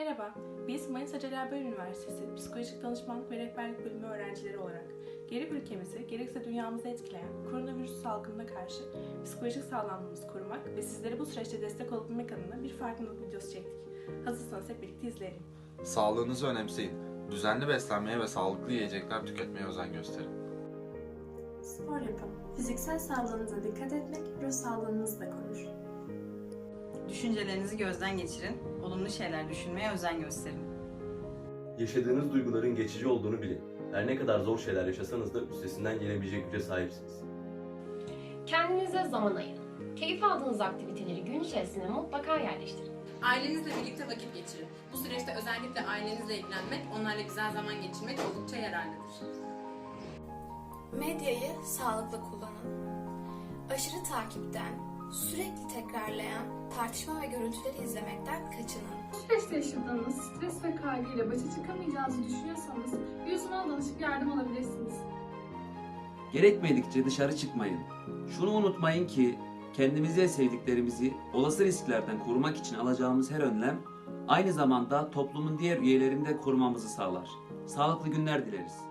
Merhaba, biz Manisa Celal Bayar Üniversitesi Psikolojik Danışmanlık ve Rehberlik Bölümü öğrencileri olarak gerek ülkemizi gerekse dünyamızı etkileyen koronavirüs salgınına karşı psikolojik sağlamlığımızı korumak ve sizlere bu süreçte destek olabilmek adına bir farkındalık videosu çektik. Hazırsanız hep birlikte izleyelim. Sağlığınızı önemseyin. Düzenli beslenmeye ve sağlıklı yiyecekler tüketmeye özen gösterin. Spor yapın. Fiziksel sağlığınıza dikkat etmek ruh sağlığınızı da korur. Düşüncelerinizi gözden geçirin, olumlu şeyler düşünmeye özen gösterin. Yaşadığınız duyguların geçici olduğunu bilin. Her ne kadar zor şeyler yaşasanız da üstesinden gelebilecek güce sahipsiniz. Kendinize zaman ayırın. Keyif aldığınız aktiviteleri gün içerisinde mutlaka yerleştirin. Ailenizle birlikte vakit geçirin. Bu süreçte özellikle ailenizle ilgilenmek, onlarla güzel zaman geçirmek oldukça yararlıdır. Medyayı sağlıklı kullanın. Aşırı takipten, sürekli tekrarlayan tartışma ve görüntüleri izlemekten kaçının. Bu süreçte yaşadığınız stres ve kaygıyla başa çıkamayacağınızı düşünüyorsanız bir uzmana danışıp yardım alabilirsiniz. Gerekmedikçe dışarı çıkmayın. Şunu unutmayın ki kendimizi ve sevdiklerimizi olası risklerden korumak için alacağımız her önlem aynı zamanda toplumun diğer üyelerini de korumamızı sağlar. Sağlıklı günler dileriz.